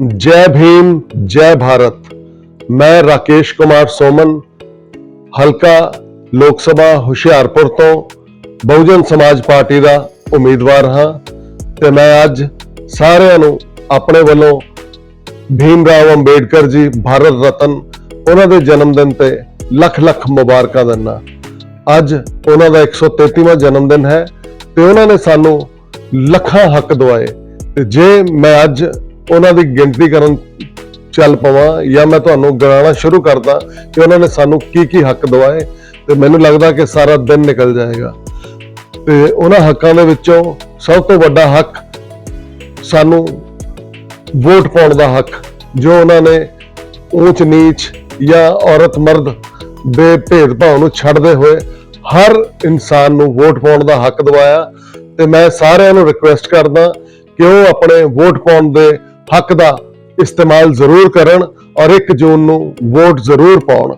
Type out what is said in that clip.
ਜੈ ਭੀਮ ਜੈ ਭਾਰਤ ਮੈਂ ਰਾਕੇਸ਼ ਕੁਮਾਰ ਸੋਮਨ ਹਲਕਾ ਲੋਕ ਸਭਾ ਹੁਸ਼ਿਆਰਪੁਰ ਤੋਂ ਬਹੁਜਨ ਸਮਾਜ ਪਾਰਟੀ ਦਾ ਉਮੀਦਵਾਰ ਹਾਂ ਤੇ ਮੈਂ ਅੱਜ ਸਾਰਿਆਂ ਨੂੰ ਆਪਣੇ ਵੱਲੋਂ ਭੀਮ ਰਾਓ ਅੰਬੇਡਕਰ ਜੀ ਭਾਰਤ ਰਤਨ ਉਹਨਾਂ ਦੇ ਜਨਮ ਦਿਨ ਤੇ ਲੱਖ ਲੱਖ ਮੁਬਾਰਕਾਂ ਦਿੰਦਾ ਅੱਜ ਉਹਨਾਂ ਦਾ 133ਵਾਂ ਜਨਮ ਦਿਨ ਹੈ ਤੇ ਉਹਨਾਂ ਨੇ ਸਾਨੂੰ ਲੱਖਾਂ ਹੱਕ ਦਵਾਏ ਤੇ ਜੇ ਮੈਂ ਅੱਜ ਉਹਨਾਂ ਦੀ ਗਿਣਤੀ ਕਰਨ ਚੱਲ ਪਵਾਂ ਜਾਂ ਮੈਂ ਤੁਹਾਨੂੰ ਗਿਣਾਉਣਾ ਸ਼ੁਰੂ ਕਰਦਾ ਕਿ ਉਹਨਾਂ ਨੇ ਸਾਨੂੰ ਕੀ ਕੀ ਹੱਕ ਦਵਾਏ ਤੇ ਮੈਨੂੰ ਲੱਗਦਾ ਕਿ ਸਾਰਾ ਦਿਨ ਨਿਕਲ ਜਾਏਗਾ। ਤੇ ਉਹਨਾਂ ਹੱਕਾਂ ਦੇ ਵਿੱਚੋਂ ਸਭ ਤੋਂ ਵੱਡਾ ਹੱਕ ਸਾਨੂੰ ਵੋਟ ਪਾਉਣ ਦਾ ਹੱਕ, ਜੋ ਉਹਨਾਂ ਨੇ ਊਚ ਨੀਚ ਜਾਂ ਔਰਤ ਮਰਦ ਦੇ ਭੇਦਭਾਵ ਨੂੰ ਛੱਡਦੇ ਹੋਏ ਹਰ ਇਨਸਾਨ ਨੂੰ ਵੋਟ ਪਾਉਣ ਦਾ ਹੱਕ ਦਿਵਾਇਆ। ਤੇ ਮੈਂ ਸਾਰਿਆਂ ਨੂੰ ਰਿਕੁਐਸਟ ਕਰਦਾ ਕਿ ਉਹ ਆਪਣੇ ਵੋਟ ਪਾਉਣ ਦੇ ਹੱਕ ਦਾ ਇਸਤੇਮਾਲ ਜ਼ਰੂਰ ਕਰਨ ਔਰ 1 ਜੂਨ ਨੂੰ ਵੋਟ ਜ਼ਰੂਰ ਪਾਉਣ।